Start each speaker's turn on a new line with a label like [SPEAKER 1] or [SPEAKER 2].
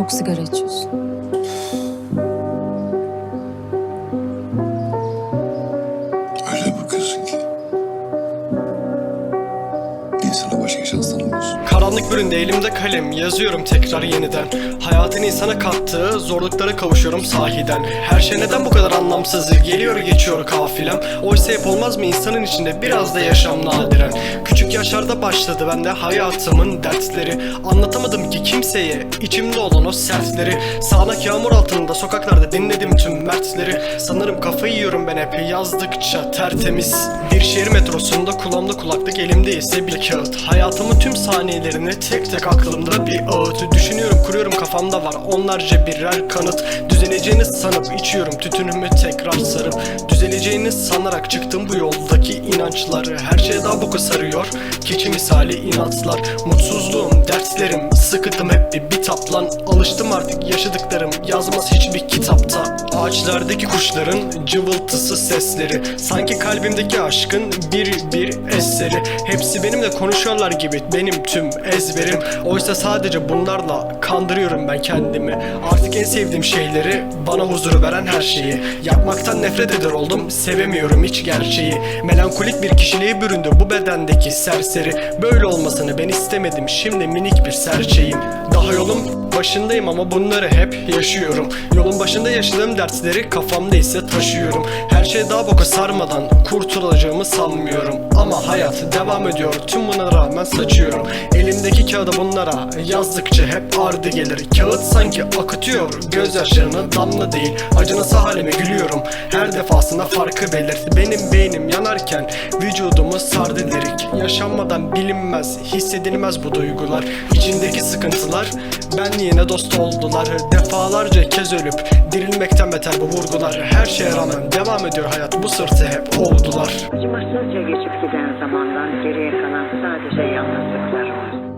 [SPEAKER 1] Çok sigara içiyorsun.
[SPEAKER 2] Öyle bakıyorsun ki. İnsana başka şans tanımıyorsun.
[SPEAKER 3] Karanlık büründe elimde kalem yazıyorum tekrar yeniden. Hayatın insana kattığı zorluklara kavuşuyorum sahiden. Her şey neden bu kadar anlamsız geliyor geçiyor kafilem. Oysa hep olmaz mı? İnsanın içinde biraz da yaşam nadiren. Küçük yaşlarda başladı bende hayatımın dertleri. Anlatamadım ki kimseye içimde olan o sertleri. Sağanak yağmur altında sokaklarda dinledim tüm mertleri. Sanırım kafayı yiyorum ben hep yazdıkça tertemiz. Bir şehir metrosunda kulağımda kulaklık elimde ise bir kağıt. Hayatımın tüm saniyelerini tek tek aklımda bir ağıt. Düşünüyorum kuruyorum kafamda var onlarca birer kanıt. Düzeleceğini sanıp içiyorum tütünümü tekrar sarıp. Düzeleceğini sanarak çıktım bu yoldaki inançları. Her şey daha boku sarıyor keçi misali inatlar. Mutsuzluğum, dertlerim, sıkıntım hep bir bitaplan Alıştım artık yaşadıklarım yazmaz hiçbir kitapta Ağaçlardaki kuşların cıvıltısı sesleri Sanki kalbimdeki aşkın bir bir eseri. Hepsi benimle konuşuyorlar gibi benim tüm ezberim. Oysa sadece bunlarla kandırıyorum ben kendimi. Artık en sevdiğim şeyleri bana huzur veren her şeyi. Yapmaktan nefret eder oldum sevemiyorum hiç gerçeği. Melankolik bir kişiliğe büründü bu bedendeki serseri? Böyle olmasını ben istemedim şimdi minik bir serçeyim. Daha yolum başındayım ama bunları hep yaşıyorum. Yolun başında yaşadığım dertleri kafamda ise taşıyorum. Her şey daha boka sarmadan kurtulacağımı sanmıyorum. Ama hayat devam ediyor tüm buna rağmen saçıyorum. Elimdeki kağıda bunlara yazdıkça hep ardı gelir. Kağıt sanki akıtıyor gözyaşlarına damla değil. Acınası halime gülüyorum her defasında farkı belirt. Benim beynim yanarken vücudumu sardı lirik Yaşanmadan bilinmez hissedilmez bu duygular. İçindeki sıkıntılar benliğine dost oldular. Defalarca kez ölüp dirilmekten beter bu vurgular. Her şeye rağmen devam ediyor hayat. Bu sırtı hep oldular.
[SPEAKER 4] Acımasızca geçip giden zamandan geriye kalan sadece yalnızlıklar var.